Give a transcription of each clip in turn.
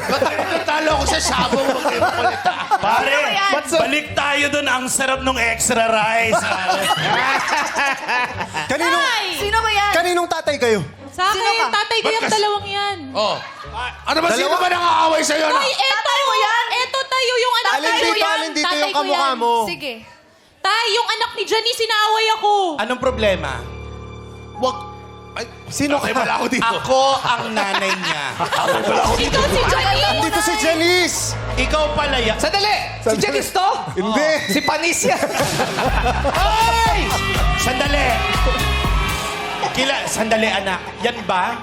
Natalo ako sa sabong makulit. Pare, yan? balik tayo dun. Ang sarap nung extra rice. Kaninong, Sino ba yan? kaninong tatay kayo? Sa Sino akin, ka? tatay ko yung kas- dalawang yan. Oh. Ano ba, sino Dalawa? ba nang-aaway sa'yo na? Ay, eto! Tatay mo yan? Eto tayo yung anak Alin tayo dito, yan. alin dito Tatay yung ko kamukha yan. mo? Sige. Tay, yung anak ni Janice, sinaaway ako. Anong problema? Wag. Ay, Sino ka? wala ako dito. Ako ang nanay niya. Ikaw si Janice. Dito si Janice! Ikaw pala yan. Sandali! Si Janice to? Hindi. Si Panis yan. Ay! Sandali! Kila, sandali anak. Yan ba?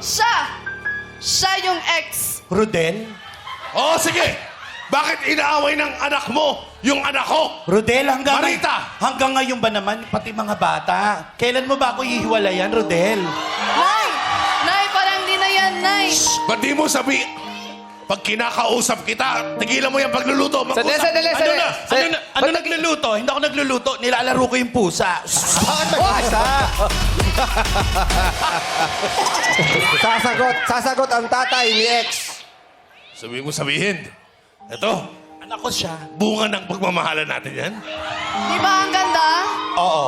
Siya! Siya yung ex. Rudel? Oh, sige. Bakit inaaway ng anak mo yung anak ko? Rodel, hanggang, Marita! hanggang ngayon ba naman, pati mga bata? Kailan mo ba ako hihiwalayan, Rodel? Nay! Nay, parang di na yan, Nay. Ba't di mo sabi... Pag kinakausap kita, tigilan mo yung pagluluto. Mag-usap. Sandali, sandali, Ano sandali. na? Ano, na, ano nagluluto? Hindi ako nagluluto. Nilalaro ko yung pusa. Bakit nag-isa? sasagot, sasagot ang tatay ni ex. Sabi mo sabihin. Ito, Anak ko siya. bunga ng pagmamahalan natin yan. Di ba ang ganda? Oo.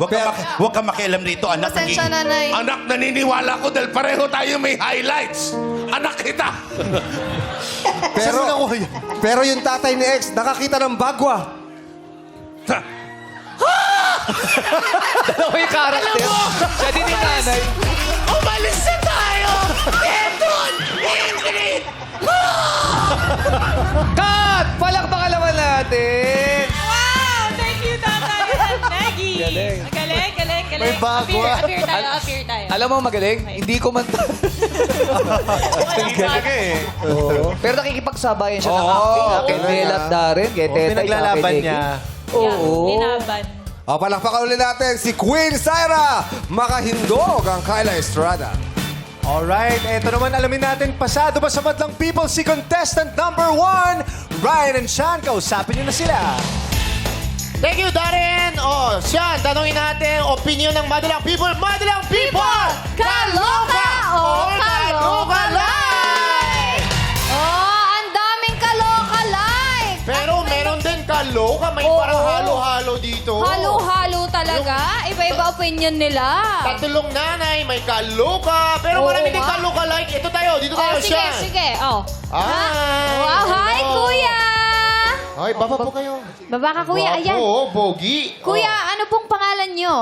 Huwag ka, maki- huwag ka makialam rito, anak. Pasensya na, Nay. Anak, naniniwala ko dahil pareho tayo may highlights. Anak kita. Pero, pero yung tatay ni ex, nakakita ng bagwa. Ha, Dalawa yung character. Siya din yung nanay. Umalis na tayo! Eton! Ingrid! Cut! Natin. Wow! Thank you, tatay. Naggy. Galing. Galing, galing, galing. May bago, Appear, ah. appear tayo, appear tayo. Alam mo magaling? Hindi ko man... Pero nakikipagsabayan siya ng Oo, acting. ah, Kay talaga. Bella at Darren, kay Tetay, Pinaglalaban kay niya. Oo. Linaban. O, palakpakan ulit natin si Queen Syra. Makahindog ang Kyla Estrada. Alright, eto naman alamin natin, pasado ba sa Madlang People si contestant number one, Ryan and Sean. Kausapin niyo na sila. Thank you, Darren. Oh, siya, tanongin natin, opinion ng Madalang People. Madalang People! Kaloka o kaloka kaloka. May Oo. parang halo-halo dito. Halo-halo talaga. Iba-iba opinion nila. Tatulong nanay, may kaloka. Pero Oo marami din nga. kaloka like. Ito tayo, dito tayo Oh, sige, siya. sige. Oh. Hi. Wow, hi, Hello. kuya! Ay, baba po kayo. Baba ka, kuya. Gwapo, Ayan. oh, pogi. Kuya, Oh. ano pong pangalan nyo?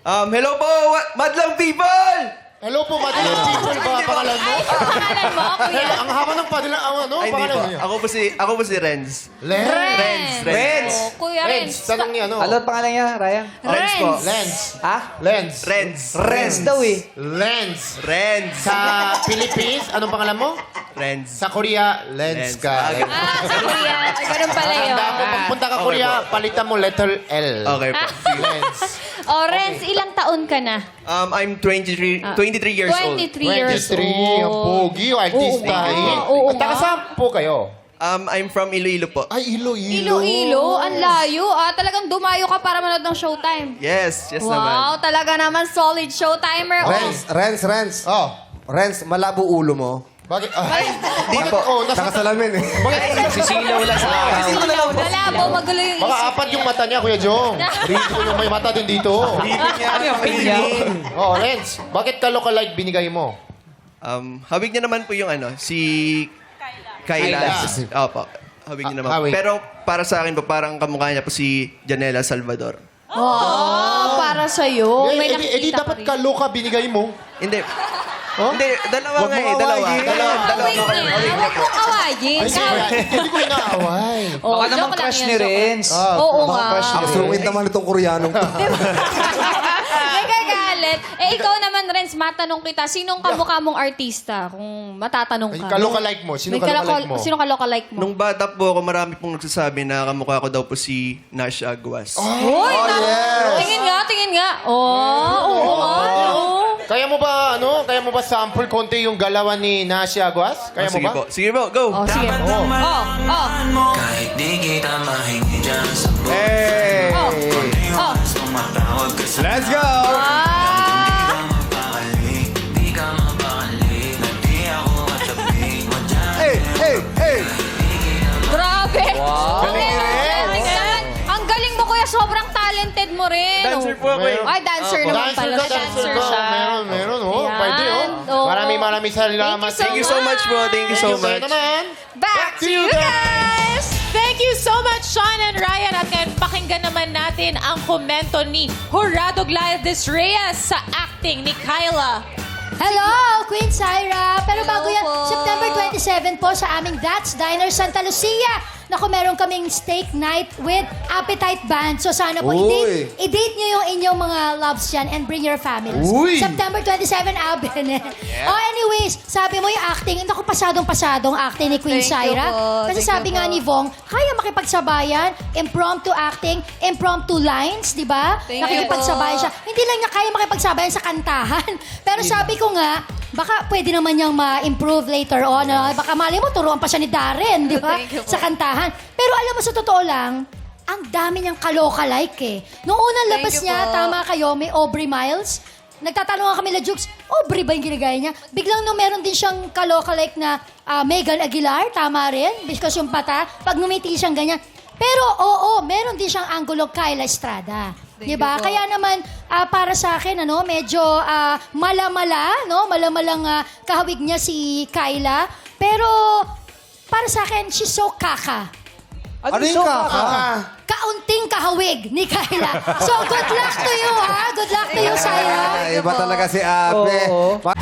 Um, hello po, madlang people! Hello po, Madalang People ba pangalan mo? Ay, ang pangalan mo, kuya? Ang haba ng padala. Ang ano, Ay, hindi pangalan po. niyo? Ako po si, ako po si Renz. Lens. Renz. Renz. Oh, kuya Lens. Renz. Tanong niya, ano? Ano ang pangalan niya, Ryan? Renz po. Renz. Lens. Ha? Lens. Renz. Renz daw eh. Lens. Renz. Sa Philippines, anong pangalan mo? Renz. Sa Korea, Lens Lens. ka. Ah, Ah, sa kuya. Ay, ganun pala yun. Tanda mo, pag punta ka Okay Korea, po. palitan mo letter L. Okay po. Sige. Lens. Oh, Renz, ilang taon ka na? Um, I'm 23, 23 years old. 23 years 23, ang old. pogi, yung artista. Oo nga. eh. Oo taga nga. saan po kayo? Um, I'm from Iloilo po. Ay, Iloilo. Iloilo, ang layo. Ah, talagang dumayo ka para manood ng Showtime. Yes, yes naman. Wow, talaga naman solid Showtimer. Oh. Renz, Renz, Renz. Oh, Renz, malabo ulo mo. Bakit? Ah, Di bakit? po. Oh, nasa... Nakasalamin eh. Bakit? Sisilaw lang sa araw. Malabo, magulo yung Baka isip apat yung mata niya, Kuya Jong. Dito yung may mata din dito. Ano yung pinya? Oh, Renz, bakit ka look-alike binigay mo? Um, hawig niya naman po yung ano, si Kyla. Kyla. Opo. Hawig niya Ah, naman. hawig. Pero para sa akin po, parang kamukha niya po si Janela Salvador. Oh, para sa'yo. eh, May edi, edi nakikita dapat ka ka loka binigay mo. Hindi. Oh? Hindi, dalawa nga mo eh. Dalawa. awayin. Dalawa. rin. Dalawa. Away niya. Huwag mong awayin. Ay, sige, hindi ko inaaway. Oh, Baka naman joke lang crush ni joke. Renz. Oo nga. Ang sungit naman itong Koreanong to. May kagalit. Eh, ikaw naman, Renz, matanong kita, sinong kamukha mong artista? Kung matatanong Ay, ka. ka look-alike mo. Sino May ka kaloko- look-alike mo? Sino ka look-alike mo? Nung bata po ako, marami pong nagsasabi na kamukha ko daw po si Nash Aguas. Hoy, na- Tingin nga, tingin nga. Oh, oo nga. oo. Kaya mo ba, ano? Kaya mo ba sample konti yung galawan ni Nashi Aguas? Kaya oh, mo sige ba? po. Sige po, go. Oh, sige. Oh. Oh, oh, Kahit di kita mahingi dyan sa buhay Hey! oh, oh. Let's go! Ah! Di ka ah. mapakali Na di ako katabi mo dyan Hey, hey, hey! Grabe! Wow! Oh! Ang galing mo, kuya. Sobrang talented mo rin. Dancer po ako eh. Ay, dancer ah, naman Dancer pala. ka, dancer ka. Maraming salamat. Thank you so Thank you so much bro. Thank you so much. naman. Back to you guys! Thank you so much, Sean and Ryan. At ngayon, pakinggan naman natin ang komento ni Jurado Gladys Reyes sa acting ni Kyla. Hello, Queen Syra! Pero Hello bago yan, po. September 27 po sa aming That's Diner Santa Lucia. Naku, meron kaming steak night with Appetite Band. So sana po, Uy. i-date, i-date nyo yung inyong mga loves dyan and bring your families. Uy. September 27, Alvin. Oh, anyways, sabi mo yung acting, naku, pasadong-pasadong acting ni Queen Thank you po. Kasi Thank sabi you nga po. ni Vong, kaya makipagsabayan, impromptu acting, impromptu lines, di ba? Thank you Nakikipagsabayan siya. Hindi lang niya kaya makipagsabayan sa kantahan. Pero sabi ko nga, baka pwede naman niyang ma-improve later on. ah. Baka mali mo, turuan pa siya ni Darren, di ba? Thank you po. Sa kantahan. Pero alam mo, sa totoo lang, ang dami niyang kaloka-like eh. Noong unang Thank labas you niya, po. tama kayo, may Aubrey Miles. Nagtatanong kami la Jukes, Aubrey ba yung ginagaya niya? Biglang nung meron din siyang kaloka-like na ah, Megan Aguilar, tama rin, because yung pata, pag ngumiti siyang ganyan. Pero oo, meron din siyang angulo Kyla Estrada. Thank 'Di ba? you po. Kaya naman ah, para sa akin ano, medyo ah, malamala, no? Malamalang ah, kahawig niya si Kyla. Pero para sa akin, she's so kaka. Ano yung kaka? Kaunting kahawig ni Kyla. So good luck to you ha. Good luck to you. Ay, iba talaga si Abe. Oo. Pa-